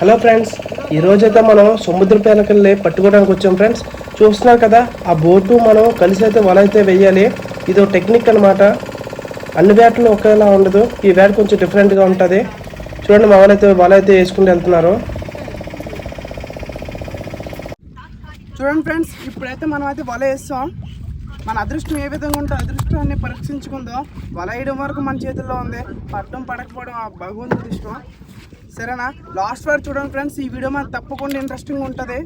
Hello friends ఈ మనం సముద్ర పేలకెళ్ళి పట్టుకోవడానికి వచ్చాం ఫ్రెండ్స్. చూస్తున్నారు కదా ఆ బోటు మనం కలిసి అయితే వల అయితే వెయ్యాలి. ఇది టెక్నిక్ అనమాట అన్ని వేటలు ఒకేలా ఉండదు. ఈ వేట కొంచెం డిఫరెంట్గా ఉంటుంది. చూడండి మా వాళ్ళైతే అయితే వేసుకుంటూ వెళ్తున్నారు. చూడండి ఫ్రెండ్స్ ఇప్పుడైతే మనం అయితే వల వేస్తాం. మన అదృష్టం ఏ విధంగా ఉంటే అదృష్టాన్ని పరీక్షించుకుందాం. వల వేయడం వరకు మన చేతుల్లో ఉంది. పడడం పడకపోవడం ఆ భగవంతుడి ఇష్టం. సరేనా? లాస్ట్ వరకు చూడండి ఫ్రెండ్స్ ఈ వీడియో మాత్రం తప్పకుండా ఇంట్రెస్టింగ్ ఉంటుంది.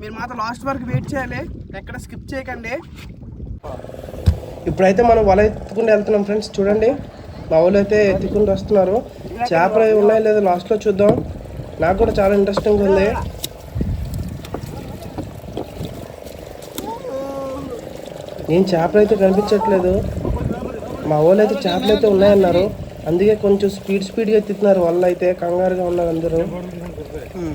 మీరు మాత్రం లాస్ట్ వరకు వెయిట్ చేయాలి. ఎక్కడ స్కిప్ చేయకండి. ఇప్పుడైతే మనం వల ఎత్తుకుంటూ వెళ్తున్నాం ఫ్రెండ్స్ చూడండి. మా వాళ్ళు అయితే ఎత్తుకుంటూ వస్తున్నారు చేపలు అవి ఉన్నాయో లేదో లాస్ట్లో చూద్దాం. నాకు కూడా చాలా ఇంట్రెస్టింగ్ ఉంది. నేను చేపలు అయితే కనిపించట్లేదు. మా వాళ్ళు అయితే చేపలు అయితే ఉన్నాయన్నారు. అందుకే కొంచెం స్పీడ్ స్పీడ్గా తిట్టినారు వాళ్ళు అయితే కంగారుగా ఉన్నారు అందరూ. Hmm.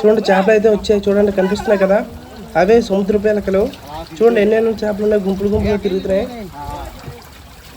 చూడండి చేపలు అయితే వచ్చాయి. చూడండి కనిపిస్తున్నాయి కదా. అవే సముద్ర పేలకలు చూడండి ఎన్నెన్నో చేపలు ఉన్నాయి. గుంపులు గుంపులు తిరుగుతున్నాయి.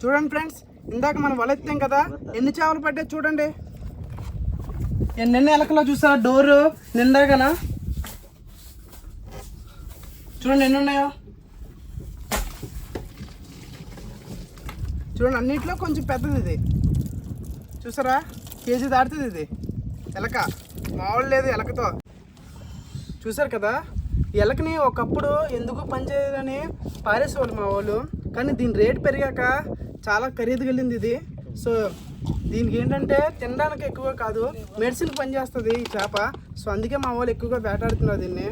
చూడండి ఫ్రెండ్స్ ఇందాక మనం వలెత్తాం కదా ఎన్ని చేపలు పడ్డా చూడండి. ఎన్ని ఎలకలో చూసా డోరు నిండాగనా చూడండి ఎన్ని ఉన్నాయో. చూడండి అన్నింటిలో కొంచెం పెద్దది ఇది చూసారా? కేజీ దాటుతుంది ఇది. ఎలక. మామూలు లేదు ఎలకతో. చూసారు కదా? ఎలకని ఒకప్పుడు ఎందుకు పనిచేయాలని పారేసేవాళ్ళు మా వాళ్ళు. కానీ దీని రేట్ పెరిగాక చాలా ఖరీదు వెళ్ళింది ఇది. సో దీనికి ఏంటంటే తినడానికి ఎక్కువ కాదు మెడిసిన్ పనిచేస్తుంది ఈ చేప. సో అందుకే మా వాళ్ళు ఎక్కువగా వేటాడుతున్నారు దీన్ని.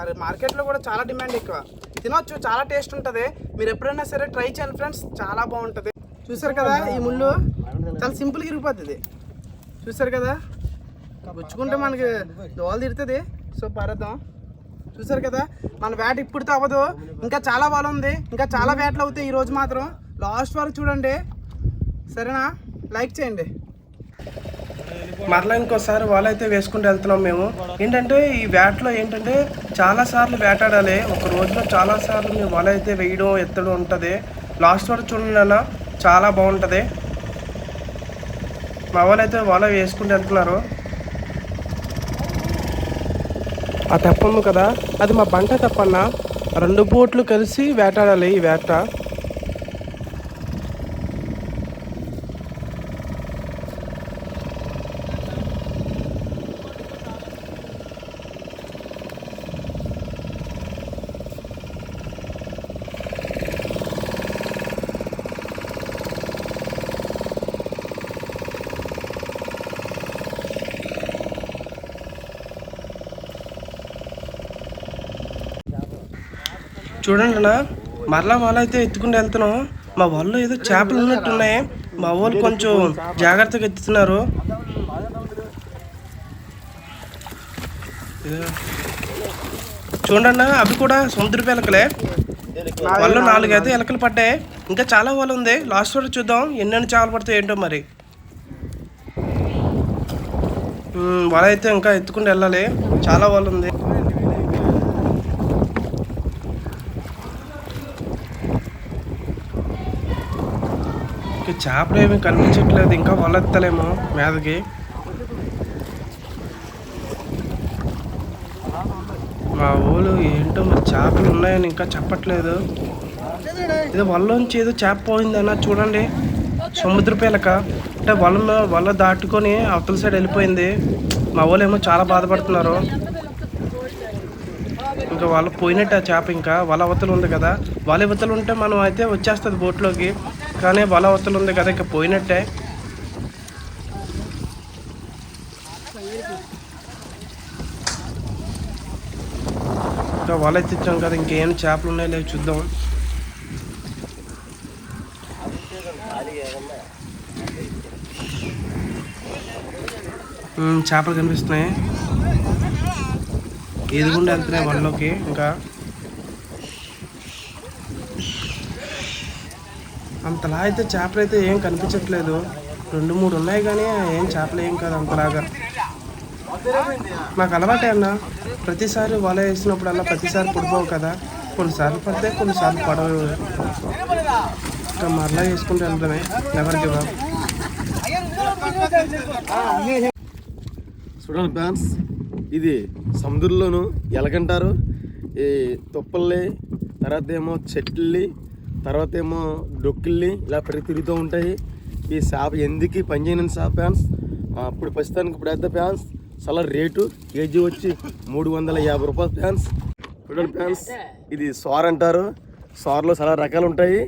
అరే మార్కెట్లో కూడా చాలా డిమాండ్ ఎక్కువ. తినొచ్చు చాలా టేస్ట్ ఉంటుంది. మీరు ఎప్పుడైనా సరే ట్రై చేయండి ఫ్రెండ్స్. చాలా బాగుంటుంది. చూసారు కదా ఈ ముళ్ళు? చాలా సింపుల్గా ఇరిగిపోతుంది. చూసారు కదా? గుచ్చుకుంటే మనకి దోవలు తిడుతుంది సో పారేద్దాం. చూసారు కదా? మన వేట ఇప్పుడు అవ్వదు ఇంకా చాలా బాగా ఉంది. ఇంకా చాలా వేటలు అవుతాయి ఈరోజు మాత్రం. లాస్ట్ వరకు చూడండి. సరేనా? లైక్ చేయండి. మరలా ఇంకోసారి వల అయితే వేసుకుంటూ వెళ్తున్నాం మేము. ఏంటంటే ఈ వేటలో ఏంటంటే చాలా సార్లు వేటాడాలి. ఒక రోజులో చాలా సార్లు మేము వల అయితే వేయడం ఎత్తడం ఉంటుంది. లాస్ట్ వరకు చూడండి అన్న చాలా బాగుంటుంది. మా వాళ్ళు అయితే వల వేసుకుంటూ వెళ్తున్నారు ఆ తెప్ప ఉంది కదా అది మా బంట తెప్పన్న రెండు బోట్లు కలిసి వేటాడాలి ఈ వేట. చూడండి అన్న మరలా వాళ్ళు అయితే ఎత్తుకుని వెళ్తున్నాం. మా వాళ్ళు ఏదో చేపలు ఉన్నట్టున్నాయి. మా వాళ్ళు కొంచెం జాగ్రత్తగా ఎత్తుతున్నారు. చూడండి అవి కూడా సముద్రపు ఎలకలే వాళ్ళు నాలుగు అయితే ఎలకలు పడ్డాయి. ఇంకా చాలా వాళ్ళు ఉంది. లాస్ట్ వరకు చూద్దాం ఎన్నెన్ని చేపలు పడతాయి ఏంటో మరి. వాళ్ళైతే అయితే ఇంకా ఎత్తుకుంటూ వెళ్ళాలి. చాలా వాళ్ళు ఉంది. ఇక చేపలు ఏమి కనిపించట్లేదు ఇంకా వలెత్తలేము మీదకి. మా ఊళ్ళు ఏంటో మరి చేపలు ఉన్నాయని ఇంకా చెప్పట్లేదు. ఇది వల్లోంచి ఏదో చేప పోయిందన్న చూడండి. సముద్ర పిలక అంటే వల వల దాటుకొని అవతల సైడ్ వెళ్ళిపోయింది. మా వాళ్ళు ఏమో చాలా బాధపడుతున్నారు. ఇంకా వాళ్ళు పోయినట్టు ఆ చేప ఇంకా. వల అవతలు ఉంది కదా. వల అవతలు ఉంటే మనం అయితే వచ్చేస్తుంది బోట్లోకి కానీ బలవత్తులు అవతలు ఉంది కదా ఇంకా పోయినట్టే. ఇంకా వల ఎత్తిచ్చాం కదా ఇంకేం చేపలు ఉన్నాయో లేవు చూద్దాం. చేపలు కనిపిస్తున్నాయి. ఎదుగుండా వెళ్తున్నాయి వలలోకి ఇంకా అంతలా అయితే చేపలు అయితే ఏం కనిపించట్లేదు. రెండు మూడు ఉన్నాయి కానీ ఏం చేపలు ఏం కాదు అంతలాగా. నాకు అలవాటే అన్న. ప్రతిసారి వల వేసినప్పుడల్లా ప్రతిసారి పడిపోవు కదా. కొన్నిసార్లు పడితే కొన్నిసార్లు పడవు. ఇంకా మరలా వేసుకుంటూ వెళ్ళడమే. నెవర్ జవాబు చూడండి ఫ్యాన్స్ ఇది సముద్రంలోను ఎలాగంటారు. ఈ తుప్పల్ని తర్వాత ఏమో చెట్లని తర్వాత ఏమో డొక్కుల్ని ఇలా పెరిగి తిరుగుతూ ఉంటాయి. ఈ చేప ఎందుకు పని షాప్ ఫ్యాన్స్? అప్పుడు ప్రస్తుతానికి ఇప్పుడు అయితే ఫ్యాన్స్ చాలా రేటు కేజీ వచ్చి మూడు వందల యాభై రూపాయలు ఫ్యాన్స్. చూడండి ఫ్యాన్స్ ఇది సోర అంటారు. సోరలో చాలా రకాలు ఉంటాయి.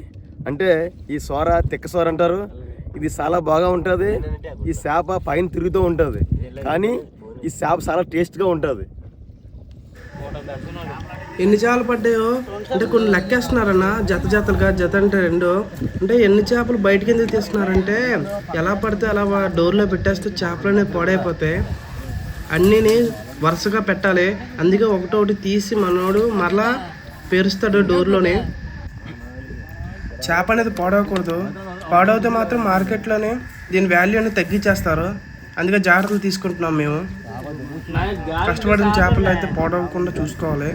అంటే ఈ సోర తిక్క సోర అంటారు. ఇది చాలా బాగా ఉంటుంది. ఈ చేప పైన తిరుగుతూ ఉంటుంది. కానీ ఈ చేప చాలా టేస్ట్గా ఉంటుంది. ఎన్ని చేపలు పడ్డాయో? అంటే కొన్ని లెక్కేస్తున్నారన్న జత జతలుగా జత అంటే రెండు. అంటే ఎన్ని చేపలు బయటికి ఎందుకు తీస్తున్నారంటే ఎలా పడితే అలా డోర్లో పెట్టేస్తే చేపలు అనేవి పాడైపోతాయి అన్నీని వరుసగా పెట్టాలి. అందుకే ఒకటొకటి తీసి మనోడు మరలా పేరుస్తాడు డోర్లోనే. చేప అనేది పాడవకూడదు. పాడవుతే మాత్రం మార్కెట్లోనే దీని వాల్యూ అనేది తగ్గించేస్తారు. అందుకే జాగ్రత్తలు తీసుకుంటున్నాం మేము. కష్టపడిన చేపలు అయితే పాడవకుండా చూసుకోవాలి.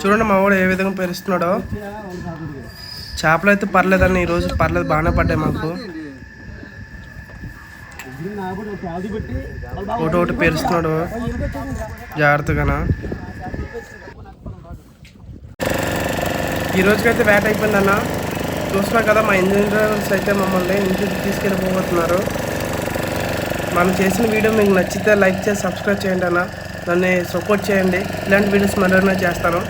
చూడండి మా వాడు ఏ విధంగా పెరుస్తున్నాడో. చేపలు అయితే పర్లేదండి ఈరోజు పర్లేదు బాగానే పడ్డాయి మాకు. ఒకటి ఒకటి పేరుస్తున్నాడు జాగ్రత్తగానా? ఈ రోజుకైతే వేట అయిపోయిందన్న చూస్తున్నా కదా మా ఇంజనీర్స్ అయితే మమ్మల్ని ఇంటికి తీసుకెళ్ళిపోతున్నారు మనం చేసిన వీడియో మీకు నచ్చితే లైక్ చేసి సబ్స్క్రైబ్ చేయండి అన్న. నన్ను సపోర్ట్ చేయండి. ఇలాంటి వీడియోస్ మరెన్నో చేస్తాను.